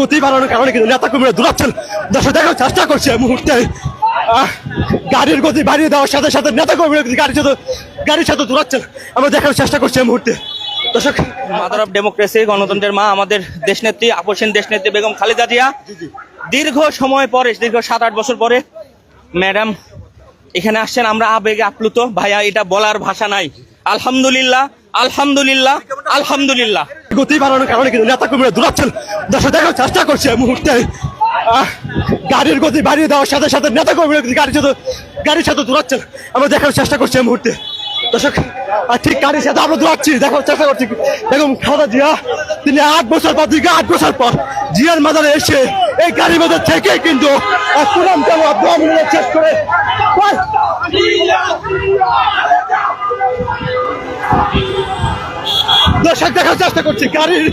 গতি বাড়ানোর কারণে কিন্তু নেতা কর্মীরা দূরাচ্ছেন। দর্শক দেখার চেষ্টা করছে মুহূর্তে। গাড়ির গতি বাড়িয়ে দেওয়ার সাথে সাথে নেতা কর্মীরা কিন্তু গাড়ির সাথে গাড়ির সাথে দূরাচ্ছেন। আমরা দেখার চেষ্টা করছি এই মুহূর্তে। দর্শক মাদার অফ ডেমোক্রেসি গণতন্ত্রের মা আমাদের দেশনেত্রী আপসেন দেশনেত্রী বেগম খালেদা জিয়া। দীর্ঘ সময় পরে দীর্ঘ সাত আট বছর পরে ম্যাডাম এখানে আসছেন। আমরা আবেগে আপ্লুত। ভাইয়া এটা বলার ভাষা নাই। আলহামদুলিল্লাহ আলহামদুলিল্লাহ আলহামদুলিল্লাহ। গতি বাড়ানোর কারণে কিন্তু নেতা কর্মীরা দূরাচ্ছেন দর্শক, দেখার চেষ্টা করছে এই মুহূর্তে। গাড়ির গতি বাড়িয়ে দেওয়ার সাথে সাথে নেতা কর্মীরা কিন্তু গাড়ির সাথে গাড়ির সাথে দূরাচ্ছেন আমরা দেখার চেষ্টা করছি এই মুহূর্তে। দর্শক ঠিক গাড়ির সাথে আমরা দৌড়াচ্ছি। দেখার চেষ্টা করছি। দেখুন খাদা জিয়া, তিনি আট বছর পর, দীর্ঘ আট বছর পর জিয়ার মাদারে এসে এই গাড়ির মধ্যে থেকে কিন্তু তেল শেষ করে দর্শক, দেখার চেষ্টা করছি। গাড়ির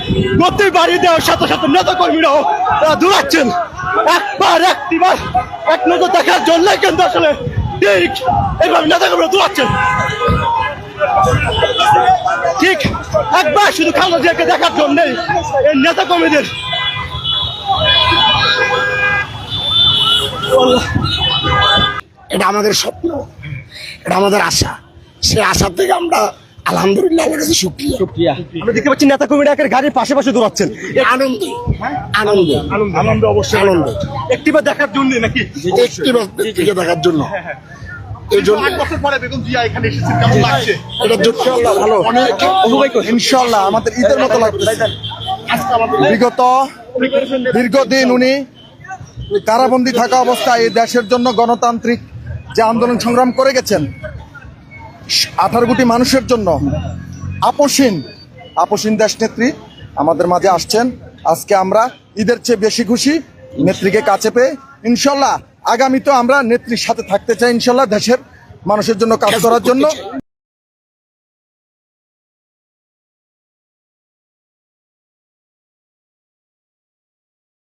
গতি বাড়িয়ে দেওয়ার সাথে সাথে নেতা কর্মীরাও তারা দূরাচ্ছেন একবার, একটিবার, এক নজর দেখার জন্য কিন্তু আসলে ঠিক এইভাবে নেতা কর্মীরা দূরাচ্ছেন ঠিক একবার শুধু খালেদা জিয়াকে দেখার জন্য এই নেতা কর্মীদের এটা আমাদের স্বপ্ন, এটা আমাদের আশা। সে আশা থেকে আমরা আলহামদুলিল্লাহ আমার কাছে সুক্রিয়া আমরা দেখতে পাচ্ছি নেতা কর্মীরা একের গাড়ির পাশে পাশে আনন্দ। আনন্দ। আনন্দ। অবশ্যই। আনন্দ। একটিবার দেখার জন্য নাকি? একটি দেখার জন্য। এই জন্য বছর পরে বেগম জিয়া এখানে এসেছেন কেমন লাগছে? এটার জন্য ভালো। অনেক ইনশাল্লাহ আমাদের ঈদের মতো লাগতেছে। বিগত দীর্ঘদিন উনি কারাবন্দি থাকা অবস্থায় এই দেশের জন্য গণতান্ত্রিক যে আন্দোলন সংগ্রাম করে গেছেন আঠারো কোটি মানুষের জন্য আপসীন আপসীন দেশ নেত্রী আমাদের মাঝে আসছেন। আজকে আমরা ঈদের চেয়ে বেশি খুশি নেত্রীকে কাছে পেয়ে। ইনশাল্লাহ আগামী তো আমরা নেত্রীর সাথে থাকতে চাই ইনশাল্লাহ দেশের মানুষের জন্য কাজ করার জন্য।